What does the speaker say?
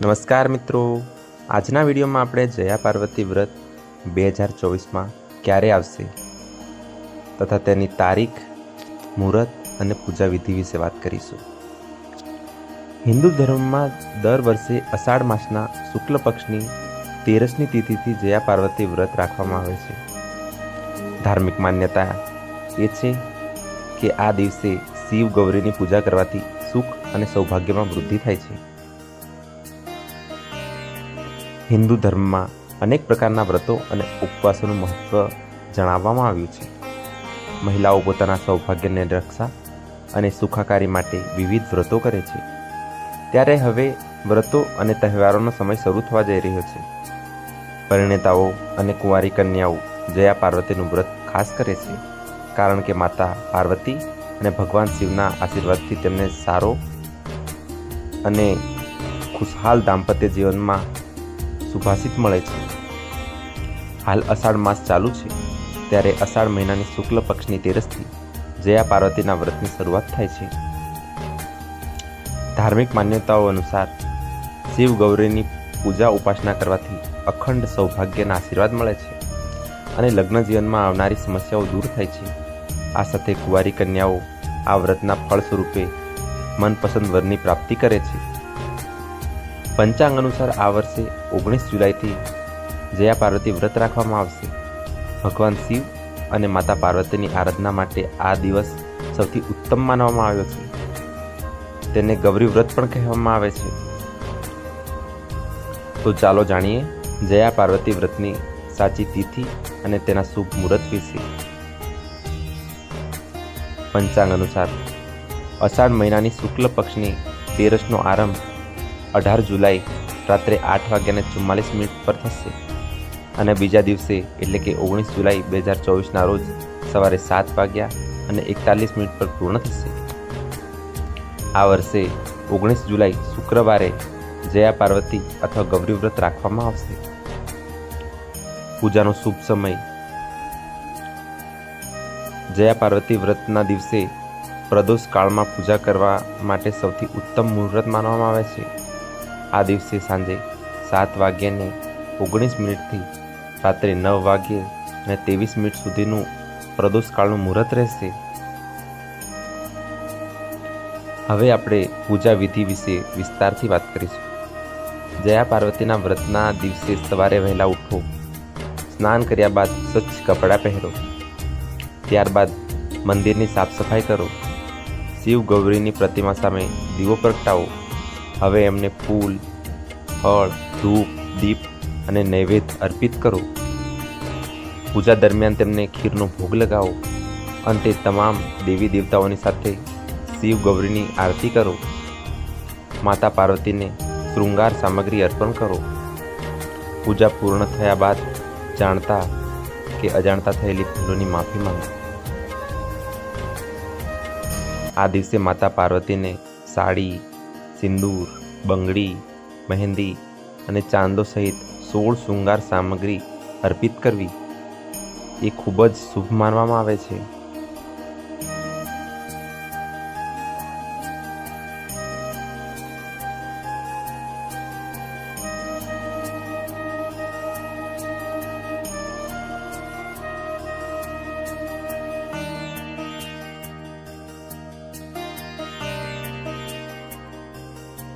નમસ્કાર મિત્રો. આજના વિડીયોમાં આપણે જયા પાર્વતી વ્રત બે હજાર ચોવીસમાં ક્યારે આવશે? તથા તેની તારીખ, મુહૂર્ત અને પૂજા વિધિ વિશે વાત કરીશું. હિન્દુ ધર્મમાં દર વર્ષે અષાઢ માસના શુક્લ પક્ષની તેરસની તિથિથી જયા પાર્વતી વ્રત રાખવામાં આવે છે. ધાર્મિક માન્યતા એ છે કે આ દિવસે શિવ ગૌરીની પૂજા કરવાથી સુખ અને સૌભાગ્યમાં વૃદ્ધિ થાય છે. હિન્દુ ધર્મમાં અનેક પ્રકારના વ્રતો અને ઉપવાસોનું મહત્વ જણાવવામાં આવ્યું છે. મહિલાઓ પોતાના સૌભાગ્યને રક્ષા અને સુખાકારી માટે વિવિધ વ્રતો કરે છે. ત્યારે હવે વ્રતો અને તહેવારોનો સમય શરૂ થવા જઈ રહ્યો છે. પરિણેતાઓ અને કુંવારી કન્યાઓ જયા પાર્વતીનું વ્રત ખાસ કરે છે, કારણ કે માતા પાર્વતી અને ભગવાન શિવના આશીર્વાદથી તેમને સારો અને ખુશહાલ દાંપત્ય જીવનમાં સુભાષિત મળે છે. હાલ અષાઢ માસ ચાલુ છે, ત્યારે અષાઢ મહિનાની શુક્લ પક્ષની તેરસથી જયા પાર્વતીના વ્રતની શરૂઆત થાય છે. ધાર્મિક માન્યતાઓ અનુસાર શિવ ગૌરીની પૂજા ઉપાસના કરવાથી અખંડ સૌભાગ્યના આશીર્વાદ મળે છે અને લગ્ન જીવનમાં આવનારી સમસ્યાઓ દૂર થાય છે. આ સાથે કુંવારી કન્યાઓ આ વ્રતના ફળ સ્વરૂપે મનપસંદ વરની પ્રાપ્તિ કરે છે. પંચાંગ અનુસાર આ વર્ષે ઓગણીસ જુલાઈથી જયા પાર્વતી વ્રત રાખવામાં આવશે. ભગવાન શિવ અને માતા પાર્વતીની આરાધના માટે આ દિવસ સૌથી ઉત્તમ માનવામાં આવ્યો છે. તેને ગૌરી વ્રત પણ કહેવામાં આવે છે. તો ચાલો જાણીએ જયા પાર્વતી વ્રતની સાચી તિથિ અને તેના શુભ મુહૂર્ત વિશે. પંચાંગ અનુસાર અષાઢ મહિનાની શુક્લ પક્ષની તેરસનો આરંભ અઢાર જુલાઈ રાત્રે આઠ વાગ્યાને ચુમ્માલીસ મિનિટ પર થશે. અને બીજા દિવસે, એટલે કે ઓગણીસ જુલાઈ બે હજાર ચોવીસના રોજ સવારે સાત વાગ્યા અને એકતાલીસ મિનિટ પર પૂર્ણ થશે. આ વર્ષે ઓગણીસ જુલાઈ શુક્રવારે જયા પાર્વતી અથવા ગૌરી વ્રત રાખવામાં આવશે. પૂજાનો શુભ સમય. જયા પાર્વતી વ્રતના દિવસે પ્રદોષ કાળમાં પૂજા કરવા માટે સૌથી ઉત્તમ મુહૂર્ત માનવામાં આવે છે. આ દિવસે સાંજે સાત વાગ્યાને ઓગણીસ મિનિટથી રાત્રે નવ વાગ્યે અને ત્રેવીસ મિનિટ સુધીનું પ્રદોષકાળનું મુહૂર્ત રહેશે. હવે આપણે પૂજા વિધિ વિશે વિસ્તારથી વાત કરીશું. જયા પાર્વતીના વ્રતના દિવસે સવારે વહેલા ઉઠો, સ્નાન કર્યા બાદ સ્વચ્છ કપડાં પહેરો, ત્યારબાદ મંદિરની સાફ સફાઈ કરો, શિવ ગૌરીની પ્રતિમા સામે દીવો પ્રગટાવો હવે એમને ફૂલ, ફળ, ધૂપ, દીપ અને નૈવેદ્ય અર્પિત કરો. પૂજા દરમિયાન તેમને ખીરનો ભોગ લગાવો અંતે તમામ દેવી દેવતાઓની સાથે શિવ ગૌરીની આરતી કરો. માતા પાર્વતીને શૃંગાર સામગ્રી અર્પણ કરો. પૂજા પૂર્ણ થયા બાદ જાણતા કે અજાણતા થયેલી ભૂલોની માફી માંગો. આ દિવસે માતા પાર્વતીને સાડી સિંદૂર, બંગડી, મહેંદી અને ચાંદો સહિત સોળ શૃંગાર સામગ્રી અર્પિત કરવી એ ખૂબ જ શુભ માનવામાં આવે છે.